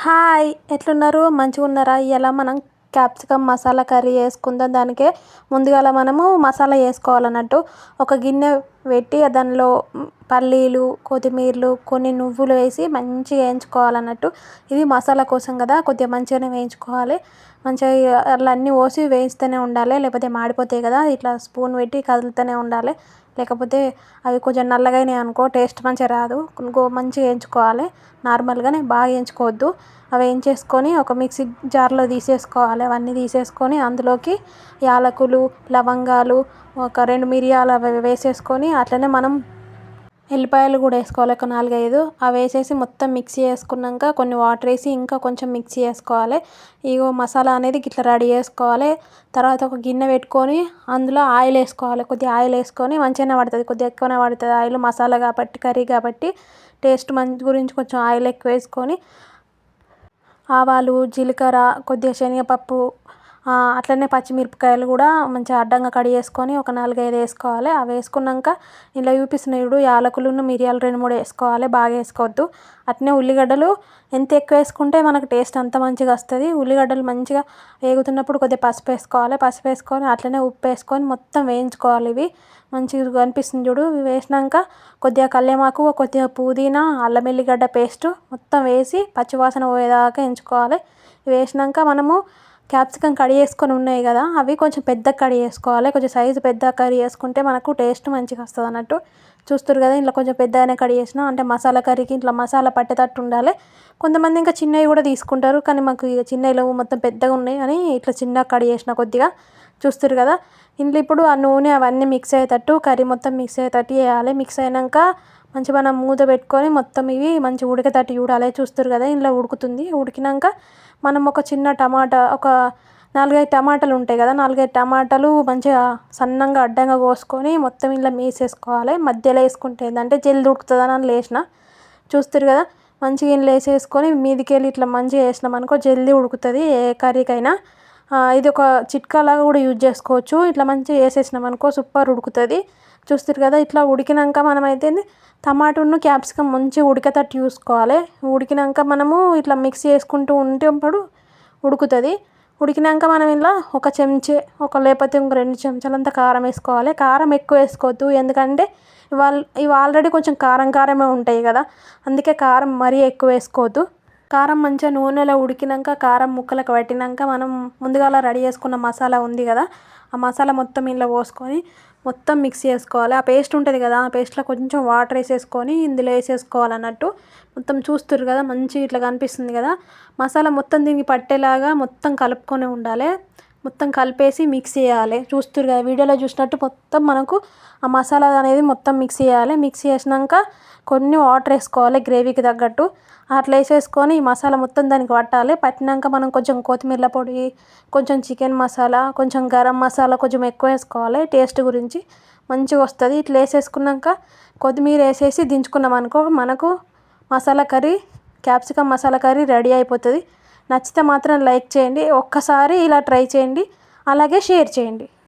Hi ఎట్లున్నారు? మంచిగా ఉన్నారా ఇలా మనం క్యాప్సికమ్ మసాలా కర్రీ వేసుకుందాం దానికే ముందుగాల మనము మసాలా వేసుకోవాలన్నట్టు ఒక గిన్నె పెట్టి దానిలో పల్లీలు కొత్తిమీరలు కొన్ని నువ్వులు వేసి మంచిగా వేయించుకోవాలన్నట్టు. ఇది మసాలా కోసం కదా కొద్దిగా మంచిగానే వేయించుకోవాలి. మంచిగా అలా అన్నీ పోసి వేయిస్తూనే ఉండాలి లేకపోతే మాడిపోతాయి కదా ఇట్లా స్పూన్ పెట్టి కదులుతూనే ఉండాలి. లేకపోతే అవి కొంచెం నల్లగా అయినాయి అనుకో టేస్ట్ మంచిగా రాదు. మంచిగా వేయించుకోవాలి. నార్మల్గానే బాగా వేయించుకోవద్దు. అవి వేయించేసుకొని ఒక మిక్సీ జార్లో తీసేసుకోవాలి. అవన్నీ తీసేసుకొని అందులోకి యాలకులు లవంగాలు ఒక రెండు మిరియాలు అవి వేసేసుకొని అట్లనే మనం ఎల్లిపాయలు కూడా వేసుకోవాలి. ఒక నాలుగైదు. అవి వేసేసి మొత్తం మిక్సీ చేసుకున్నాక కొన్ని వాటర్ వేసి ఇంకా కొంచెం మిక్సీ చేసుకోవాలి. ఇగో మసాలా అనేది ఇట్లా రెడీ చేసుకోవాలి. తర్వాత ఒక గిన్నె పెట్టుకొని అందులో ఆయిల్ వేసుకోవాలి. కొద్దిగా ఆయిల్ వేసుకొని మంచిగానే పడుతుంది. కొద్దిగా ఎక్కువనే పడుతుంది ఆయిల్. మసాలా కాబట్టి కర్రీ కాబట్టి టేస్ట్ మంచి గురించి కొంచెం ఆయిల్ ఎక్కువ వేసుకొని ఆవాలు జీలకర్ర కొద్దిగా శనగపప్పు అట్లనే పచ్చిమిరపకాయలు కూడా మంచిగా అడ్డంగా కట్ చేసుకొని ఒక నాలుగైదు వేసుకోవాలి. అవి వేసుకున్నాక ఇలా చూపిస్తున్న చూడు యాలకులు మిరియాలు రెండు మూడు వేసుకోవాలి. బాగా వేసుకోవద్దు. అట్నే ఉల్లిగడ్డలు ఎంత ఎక్కువ వేసుకుంటే మనకు టేస్ట్ అంత మంచిగా వస్తుంది. ఉల్లిగడ్డలు మంచిగా వేగుతున్నప్పుడు కొద్దిగా పసుపు వేసుకోవాలి. పసుపు వేసుకొని అట్లనే ఉప్పు వేసుకొని మొత్తం వేయించుకోవాలి ఇవి. మంచిగా కనిపిస్తుంది చూడు. ఇవి వేసినాక కొద్దిగా కల్లేమాకు కొద్దిగా పుదీనా అల్లం వెల్లిగడ్డ పేస్ట్ మొత్తం వేసి పచ్చివాసన పోయేదాకా ఎంచుకోవాలి. వేసినాక మనము క్యాప్సికమ్ కడి చేసుకొని ఉన్నాయి కదా అవి కొంచెం పెద్ద కడి చేసుకోవాలి. కొంచెం సైజు పెద్ద కర్రీ చేసుకుంటే మనకు టేస్ట్ మంచిగా వస్తుంది అన్నట్టు చూస్తారు కదా ఇంట్లో కొంచెం పెద్దగానే కడి చేసిన అంటే మసాలా కర్రీకి ఇట్లా మసాలా పట్టేటట్టు ఉండాలి. కొంతమంది ఇంకా చిన్నవి కూడా తీసుకుంటారు కానీ మాకు ఇక చిన్నవి మొత్తం పెద్దగా ఉన్నాయి అని ఇట్లా చిన్నగా కడి చేసిన కొద్దిగా చూస్తారు కదా. ఇంట్లో ఇప్పుడు ఆ నూనె అవన్నీ మిక్స్ అయ్యేటట్టు కర్రీ మొత్తం మిక్స్ అయ్యేటట్టు వేయాలి మిక్స్ అయినాక మంచిగా మనం మూత పెట్టుకొని మొత్తం ఇవి మంచిగా ఉడికేటట్టు చూడాలి చూస్తారు కదా ఇందులో ఉడుకుతుంది. ఉడికినాక మనం ఒక చిన్న టమాటా ఒక నాలుగైదు టమాటాలు ఉంటాయి కదా నాలుగైదు టమాటాలు మంచిగా సన్నంగా అడ్డంగా కోసుకొని మొత్తం ఇందులో వేసేసుకోవాలి మధ్యలో వేసుకుంటే ఏంటంటే జల్ది ఉడుకుతుందని అని లేచిన. చూస్తారు కదా మంచిగా ఇందులో వేసేసుకొని మీదికి వెళ్ళి ఇట్లా మంచిగా వేసినాం అనుకో జల్దీ ఉడుకుతుంది ఏ కర్రీకైనా. ఇది ఒక చిట్కా లాగా కూడా యూజ్ చేసుకోవచ్చు. ఇట్లా మంచిగా వేసేసినాం అనుకో సూపర్ ఉడుకుతుంది. చూస్తారు కదా ఇట్లా ఉడికినాక మనమైతే అయితే టమాటాను క్యాప్సికమ్ మంచిగా ఉడికేటట్టు చూసుకోవాలి. ఉడికినాక మనము ఇట్లా మిక్స్ చేసుకుంటూ ఉంటేప్పుడు ఉడుకుతుంది. ఉడికినాక మనం ఇలా ఒక చెంచే ఒక లేకపోతే ఇంకో రెండు చెంచాలంత కారం వేసుకోవాలి. కారం ఎక్కువ వేసుకోవద్దు. ఎందుకంటే ఇవాళ ఇవి ఆల్రెడీ కొంచెం కారం కారమే ఉంటాయి కదా అందుకే కారం మరీ ఎక్కువ వేసుకోవద్దు. కారం మంచిగా నూనెలో ఉడికినాక కారం ముక్కలకు పట్టినాక మనం ముందుగాల రెడీ చేసుకున్న మసాలా ఉంది కదా ఆ మసాలా మొత్తం ఇందులో పోసుకొని మొత్తం మిక్స్ చేసుకోవాలి. ఆ పేస్ట్ ఉంటుంది కదా ఆ పేస్ట్లో కొంచెం వాటర్ వేసేసుకొని ఇందులో వేసేసుకోవాలి అన్నట్టు మొత్తం చూస్తుర్రు కదా మంచిగా ఇట్లా కనిపిస్తుంది కదా. మసాలా మొత్తం దీనికి పట్టేలాగా మొత్తం కలుపుకొని ఉండాలి. మొత్తం కలిపేసి మిక్స్ చేయాలి. చూస్తారు కదా వీడియోలో చూసినట్టు మొత్తం మనకు ఆ మసాలా అనేది మొత్తం మిక్స్ చేయాలి. మిక్స్ చేసినాక కొన్ని వాటర్ వేసుకోవాలి గ్రేవీకి తగ్గట్టు. అట్లా వేసేసుకొని ఈ మసాలా మొత్తం దానికి పట్టాలి. పట్టినాక మనం కొంచెం కొత్తిమీర పొడి కొంచెం చికెన్ మసాలా కొంచెం గరం మసాలా కొంచెం ఎక్కువ వేసుకోవాలి. టేస్ట్ గురించి మంచిగా వస్తుంది. ఇట్లా వేసేసుకున్నాక కొత్తిమీర వేసేసి దించుకున్నాం అనుకో మనకు masala curry capsicum masala curry ready అయిపోతుంది. నచ్చితే మాత్రం లైక్ చేయండి ఒక్కసారి ఇలా ట్రై చేయండి అలాగే షేర్ చేయండి.